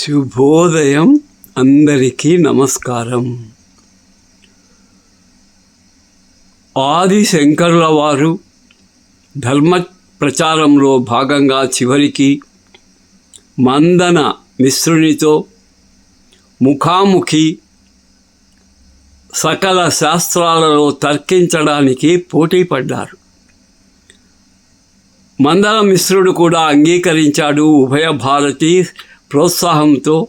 శుభోదయం అందరికీ నమస్కారం. ఆది శంకరుల వారు ధర్మ ప్రచారంలో భాగంగా చివరికి మందన మిశ్రునితో ముఖాముఖి సకల శాస్త్రాలలో తర్కించడానికి పోటీ పడ్డారు మందన మిశ్రుడు కూడా అంగీకరించాడు. ఉభయ భారతి ప్రోత్సాహంతో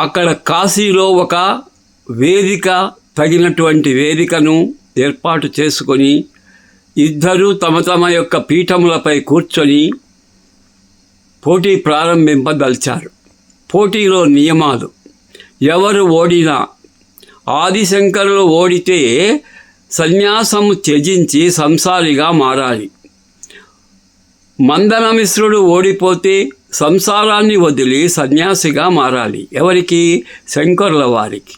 అక్కడ కాశీలో ఒక వేదిక తగినటువంటి వేదికను ఏర్పాటు చేసుకొని ఇద్దరూ తమ తమ యొక్క పీఠములపై కూర్చొని పోటీ ప్రారంభింపదలిచారు. పోటీలో నియమాలు. ఎవరు ఓడినా ఆదిశంకరులు ఓడితే సన్యాసము త్యజించి సంసారిగా మారాలి. మందనమిశ్రుడు ఓడిపోతే సంసారాన్ని వదిలి సన్యాసిగా మారాలి. ఎవరికి? శంకరుల వారికి.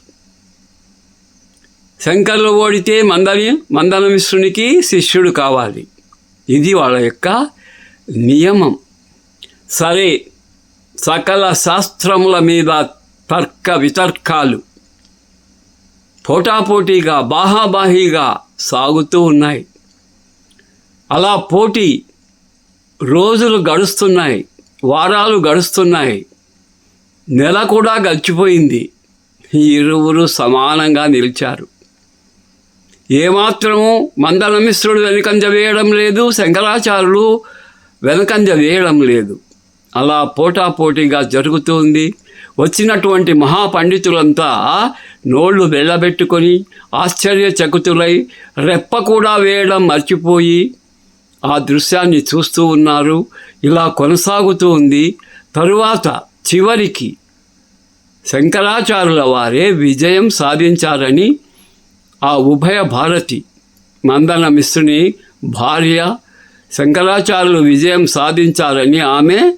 శంకర్లు ఓడితే మందని మందనమిశ్రునికి శిష్యుడు కావాలి. ఇది వాళ్ళ యొక్క నియమం. సరే సకల శాస్త్రముల మీద తర్క వితర్కాలు పోటాపోటీగా బాహాబాహీగా సాగుతూ ఉన్నాయి. అలా పోటీ రోజులు గడుస్తున్నాయి. వారాలు గడుస్తున్నాయి. నెల కూడా గడిచిపోయింది. ఇరువురు సమానంగా నిలిచారు. ఏమాత్రము మందనమిశ్రుడు వెనుకంజ వేయడం లేదు శంకరాచార్యులు వెనకంజ వేయడం లేదు. అలా పోటాపోటీగా జరుగుతుంది వచ్చినటువంటి మహాపండితులంతా నోళ్ళు వెళ్ళబెట్టుకొని ఆశ్చర్యచకుతులై రెప్ప కూడా వేయడం మర్చిపోయి ఆ దృశ్యాన్ని చూస్తూ ఉన్నారు. ఇలా కొనసాగుతూ ఉంది. తరువాత చివరికి శంకరాచార్యుల వారే విజయం సాధించారని ఆ ఉభయ భారతి మందన మిస్సుని భార్య శంకరాచార్యులు విజయం సాధించారని ఆమె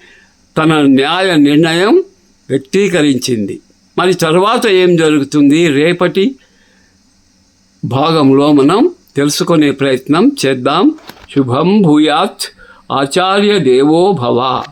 తన న్యాయ నిర్ణయం వ్యక్తీకరించింది. మరి తర్వాత ఏం జరుగుతుంది? రేపటి భాగంలో మనం తెలుసుకునే ప్రయత్నం చేద్దాం. शुभम भूयात आचार्य देवो भवा।